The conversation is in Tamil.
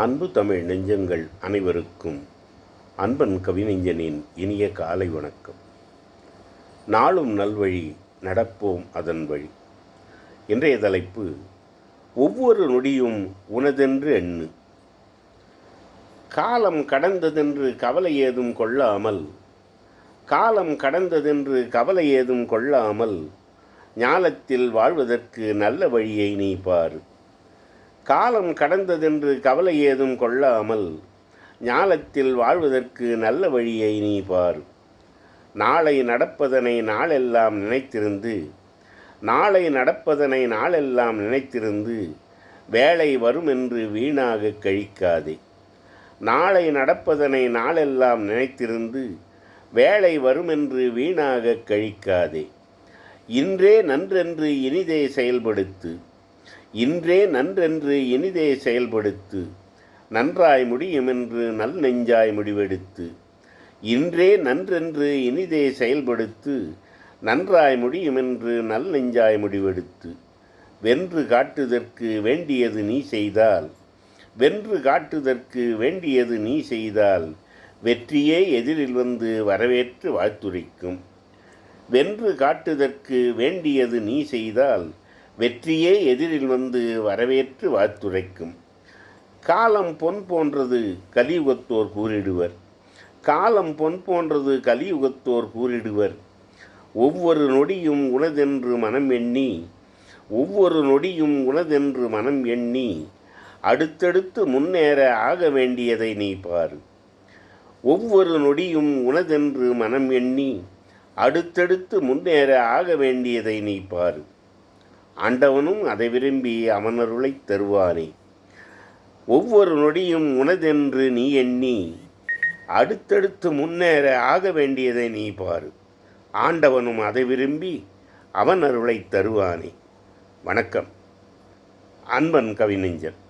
அன்பு தமிழ் நெஞ்சங்கள் அனைவருக்கும் அன்பன் கவிநெஞ்சனின் இனிய காலை வணக்கம். நாளும் நல்வழி நடப்போம் அதன் வழி. இன்றைய தலைப்பு ஒவ்வொரு நொடியும் உனதென்று எண்ணு. காலம் கடந்ததென்று கவலை ஏதும் கொள்ளாமல் காலம் கடந்ததென்று கவலை ஏதும் கொள்ளாமல் ஞாலத்தில் வாழ்வதற்கு நல்ல வழியை நீ பாரு. காலம் கடந்ததென்று கவலை ஏதும் கொள்ளாமல் ஞாலத்தில் வாழ்வதற்கு நல்ல வழியை நீ பார். நாளை நடப்பதனை நாளெல்லாம் நினைத்திருந்து நாளை நடப்பதனை நாளெல்லாம் நினைத்திருந்து வேலை வரும் என்று வீணாக கழிக்காதே. நாளை நடப்பதனை நாளெல்லாம் நினைத்திருந்து வேலை வரும் என்று வீணாக கழிக்காதே. இன்றே நன்றென்று இனிதே செயல்படுத்து இன்றே நன்றென்று இனிதே செயல்படுத்து. நன்றாய் முடியுமென்று நல் நெஞ்சாய் முடிவெடுத்து. இன்றே நன்றென்று இனிதே செயல்படுத்து. நன்றாய் முடியுமென்று நல் நெஞ்சாய் முடிவெடுத்து. வென்று காட்டுதற்கு வேண்டியது நீ செய்தால். வென்று காட்டுதற்கு வேண்டியது நீ செய்தால். வெற்றியே எதிரில் வந்து வரவேற்று வாழ்த்துரைக்கும். வென்று காட்டுதற்கு வேண்டியது நீ செய்தால். வெற்றியே எதிரில் வந்து வரவேற்று வாழ்த்துரைக்கும். காலம் பொன் போன்றது கலியுகத்தோர் கூறிடுவர். காலம் பொன் போன்றது கலியுகத்தோர் கூறிடுவர். ஒவ்வொரு நொடியும் உனதென்று மனம் எண்ணி ஒவ்வொரு நொடியும் உனதென்று மனம் எண்ணி அடுத்தடுத்து முன்னேற ஆக வேண்டியதை நீ பாரு. ஒவ்வொரு நொடியும் உனதென்று மனம் எண்ணி அடுத்தடுத்து முன்னேற ஆக வேண்டியதை நீ பாரு. ஆண்டவனும் அதை விரும்பி அவனருளைத் தருவானே. ஒவ்வொரு நொடியும் உனதென்று நீ எண்ணி அடுத்தடுத்து முன்னேற ஆக வேண்டியதை நீ பாரு. ஆண்டவனும் அதை விரும்பி அவன் அருளைத் தருவானே. வணக்கம். அன்பன் கவிநெஞ்சன்.